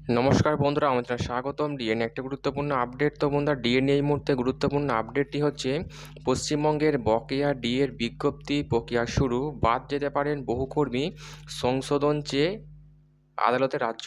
নমস্কার বন্ধুরা, আমাদের স্বাগতম। ডিএনএ একটা গুরুত্বপূর্ণ আপডেট তো বন্ধুরা ডিএনএ এই মুহূর্তে গুরুত্বপূর্ণ আপডেটটি হচ্ছে, পশ্চিমবঙ্গের বকেয়া ডিএর বিজ্ঞপ্তি প্রক্রিয়া শুরু। বাদ যেতে পারেন বহু কর্মী সংশোধন চেয়ে আদালতে রাজ্য।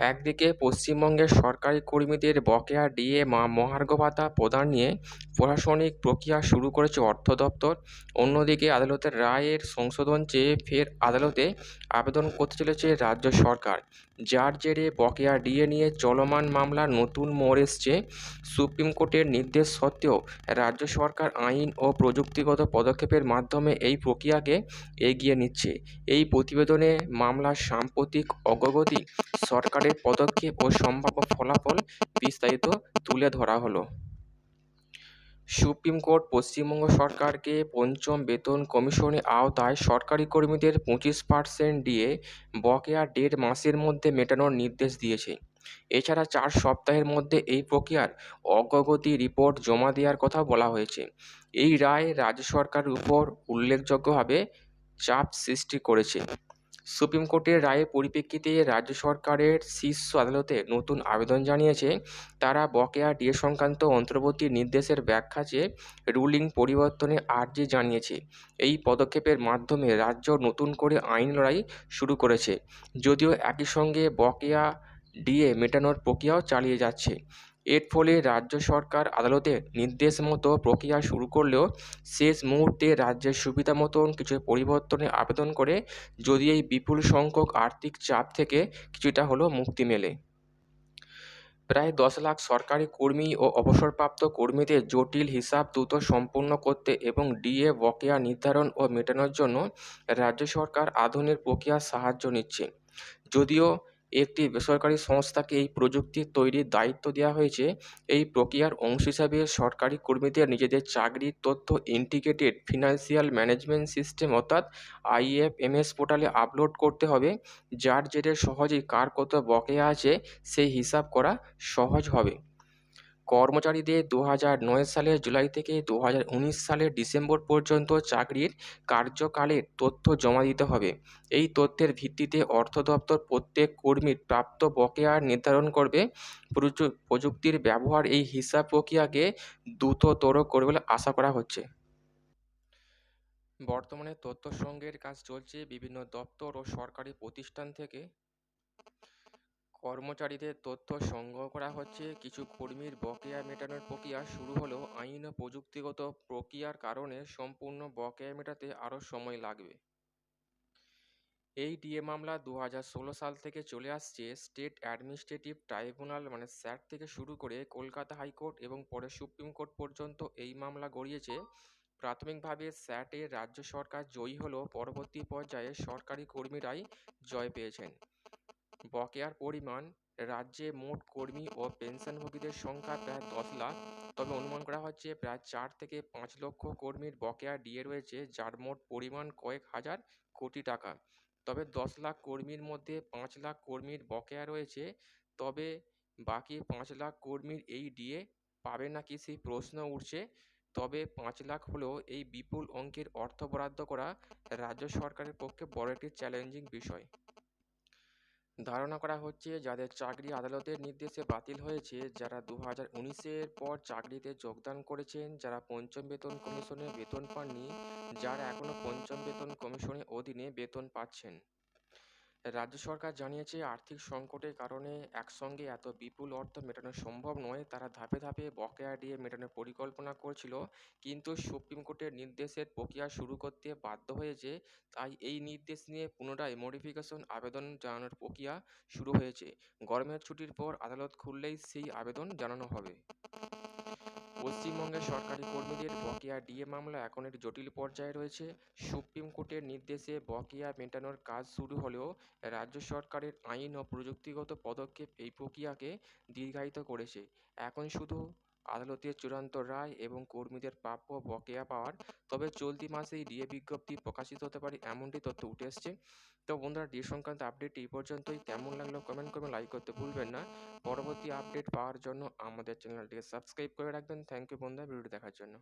একদিকে পশ্চিমবঙ্গের সরকারি কর্মীদের বকেয়া ডিএ মহার্ঘ ভাতা প্রদান নিয়ে প্রশাসনিক প্রক্রিয়া শুরু করেছে অর্থ দপ্তর। অন্যদিকে আদালতের রায়ের সংশোধন চেয়ে ফের আদালতে আবেদন করতে চলেছে রাজ্য সরকার। যার জেরে বকেয়া ডিএ নিয়ে চলমান মামলা নতুন মোড় এসছে। সুপ্রিম কোর্টের নির্দেশ সত্ত্বেও রাজ্য সরকার আইন ও প্রযুক্তিগত পদক্ষেপের মাধ্যমে এই প্রক্রিয়াকে এগিয়ে নিচ্ছে। এই প্রতিবেদনে মামলার সাম্প্রতিক অগ্রগতি সরকারের পদক্ষেপ ও সম্ভাব্য ফলাফল বিস্তারিত তুলে ধরা হলো। সুপ্রিম কোর্ট পশ্চিমবঙ্গ সরকারকে পঞ্চম বেতন কমিশনের আওতায় সরকারি কর্মীদের পঁচিশ পার্সেন্ট দিয়ে বকেয়া দেড় মাসের মধ্যে মেটানোর নির্দেশ দিয়েছে। এছাড়া চার সপ্তাহের মধ্যে এই প্রক্রিয়ার অগ্রগতি রিপোর্ট জমা দেওয়ার কথা বলা হয়েছে। এই রায় রাজ্য সরকারের উপর উল্লেখযোগ্যভাবে চাপ সৃষ্টি করেছে। সুপ্রিম কোর্টের রায়ের পরিপ্রেক্ষিতে রাজ্য সরকারের শীর্ষ আদালতে নতুন আবেদন জানিয়েছে। তারা বকেয়া ডিএ সংক্রান্ত অন্তর্বর্তী নির্দেশের ব্যাখ্যা চেয়ে রুলিং পরিবর্তনে আর্জি জানিয়েছে, এই পদক্ষেপের মাধ্যমে রাজ্য নতুন করে আইন লড়াই শুরু করেছে। যদিও একই সঙ্গে বকেয়া ডিএ মেটানোর প্রক্রিয়াও চালিয়ে যাচ্ছে। এর ফলে রাজ্য সরকার আদালতের নির্দেশ মতো প্রক্রিয়া শুরু করলেও শেষ মুহূর্তে রাজ্যের সুবিধা মতন কিছু পরিবর্তনের আবেদন করে যদি এই বিপুল সংখ্যক আর্থিক চাপ থেকে কিছুটা হলেও মুক্তি মেলে। প্রায় দশ লাখ সরকারি কর্মী ও অবসরপ্রাপ্ত কর্মীদের জটিল হিসাব দ্রুত সম্পূর্ণ করতে এবং ডিএ, বকেয়া নির্ধারণ ও মেটানোর জন্য রাজ্য সরকার আধুনিক প্রক্রিয়ার সাহায্য নিচ্ছে। যদিও একটি বেসরকারি সংস্থাকে এই প্রযুক্তি তৈরির দায়িত্ব দেওয়া হয়েছে। এই প্রক্রিয়ার অংশ হিসাবে সরকারি কর্মীদের নিজেদের চাকরির তথ্য ইন্টিগ্রেটেড ফিনান্সিয়াল ম্যানেজমেন্ট সিস্টেম অর্থাৎ আইএফএমএস পোর্টালে আপলোড করতে হবে। যার জেরে সহজেই কার কত বকেয়া আছে, সেই হিসাব করা সহজ হবে। কর্মচারীদের দু হাজার নয় সালের জুলাই থেকে দু হাজার উনিশ সালের ডিসেম্বর পর্যন্ত চাকরির কার্যকালের তথ্য জমা দিতে হবে। এই তথ্যের ভিত্তিতে অর্থ দপ্তর প্রত্যেক কর্মীর প্রাপ্ত বকেয়া নির্ধারণ করবে। প্রযুক্তির ব্যবহার এই হিসাব প্রক্রিয়াকে দ্রুততর করবে বলে আশা করা হচ্ছে। বর্তমানে তথ্য সংগ্রহের কাজ চলছে। বিভিন্ন দপ্তর ও সরকারি প্রতিষ্ঠান থেকে কর্মচারীদের তথ্য সংগ্রহ করা হচ্ছে। কিছু কর্মীর বকেয়া মেটানোর প্রক্রিয়া শুরু হলেও আইন ও প্রযুক্তিগত প্রক্রিয়ার কারণে সম্পূর্ণ বকেয়া মেটাতে আরও সময় লাগবে। এই ডিএ মামলা দু হাজার ষোলো সাল থেকে চলে আসছে। স্টেট অ্যাডমিনিস্ট্রেটিভ ট্রাইব্যুনাল মানে স্যাট থেকে শুরু করে কলকাতা হাইকোর্ট এবং পরে সুপ্রিম কোর্ট পর্যন্ত এই মামলা গড়িয়েছে। প্রাথমিকভাবে স্যাটে রাজ্য সরকার জয়ী হলেও পরবর্তী পর্যায়ে সরকারি কর্মীরাই জয় পেয়েছেন। বকেয়ার পরিমাণ রাজ্যে মোট কর্মী ও পেনশনভোগীদের সংখ্যা প্রায় দশ লাখ। তবে অনুমান করা হচ্ছে প্রায় চার থেকে পাঁচ লক্ষ কর্মীর বকেয়া ডিএ রয়েছে, যার মোট পরিমাণ কয়েক হাজার কোটি টাকা। তবে দশ লাখ কর্মীর মধ্যে পাঁচ লাখ কর্মীর বকেয়া রয়েছে, তবে বাকি পাঁচ লাখ কর্মীর এই ডিএ পাবে নাকি সেই প্রশ্ন উঠছে। তবে পাঁচ লাখ হলেও এই বিপুল অঙ্কের অর্থ বরাদ্দ করা রাজ্য সরকারের পক্ষে বড় একটি চ্যালেঞ্জিং বিষয়। ধারণা করা হচ্ছে যাদের চাকরি আদালতের নির্দেশে বাতিল হয়েছে, যারা দু হাজার পর চাকরিতে যোগদান করেছেন, যারা পঞ্চম বেতন কমিশনে বেতন পাননি, যারা এখনও পঞ্চম বেতন কমিশনের অধীনে বেতন পাচ্ছেন। রাজ্য সরকার জানিয়েছে, আর্থিক সংকটের কারণে একসঙ্গে এত বিপুল অর্থ মেটানো সম্ভব নয়। তারা ধাপে ধাপে বকেয়া দিয়ে মেটানোর পরিকল্পনা করছিল। কিন্তু সুপ্রিম কোর্টের নির্দেশের প্রক্রিয়া শুরু করতে বাধ্য হয়েছে। তাই এই নির্দেশ নিয়ে পুনরায় মডিফিকেশন আবেদন জানানোর প্রক্রিয়া শুরু হয়েছে। গরমের ছুটির পর আদালত খুললেই সেই আবেদন জানানো হবে। পশ্চিমবঙ্গের সরকারি কর্মীদের বকেয়া ডিএ মামলা এখন একটি জটিল পর্যায়ে রয়েছে। সুপ্রিম কোর্টের নির্দেশে বকেয়া মেটানোর কাজ শুরু হলেও রাজ্য সরকারের আইন ও প্রযুক্তিগত পদক্ষেপ এই প্রক্রিয়াকে দীর্ঘায়িত করেছে। এখন শুধু আদালতের চূড়ান্ত রায় এবং কর্মীদের প্রাপ্য বকেয়া পাওয়ার। তবে চলতি মাসেই ডিএ বিজ্ঞপ্তি প্রকাশিত হতে পারে এমনটি তথ্য উঠে এসছে। তো বন্ধুরা, ডিএ সংক্রান্ত আপডেট এই পর্যন্তই। কেমন লাগল কমেন্ট করবেন লাইক করতে ভুলবেন না। পরবর্তী আপডেট পাওয়ার জন্য আমাদের চ্যানেলটিকে সাবস্ক্রাইব করে রাখবেন। থ্যাংক ইউ বন্ধুরা, ভিডিওটি দেখার জন্য।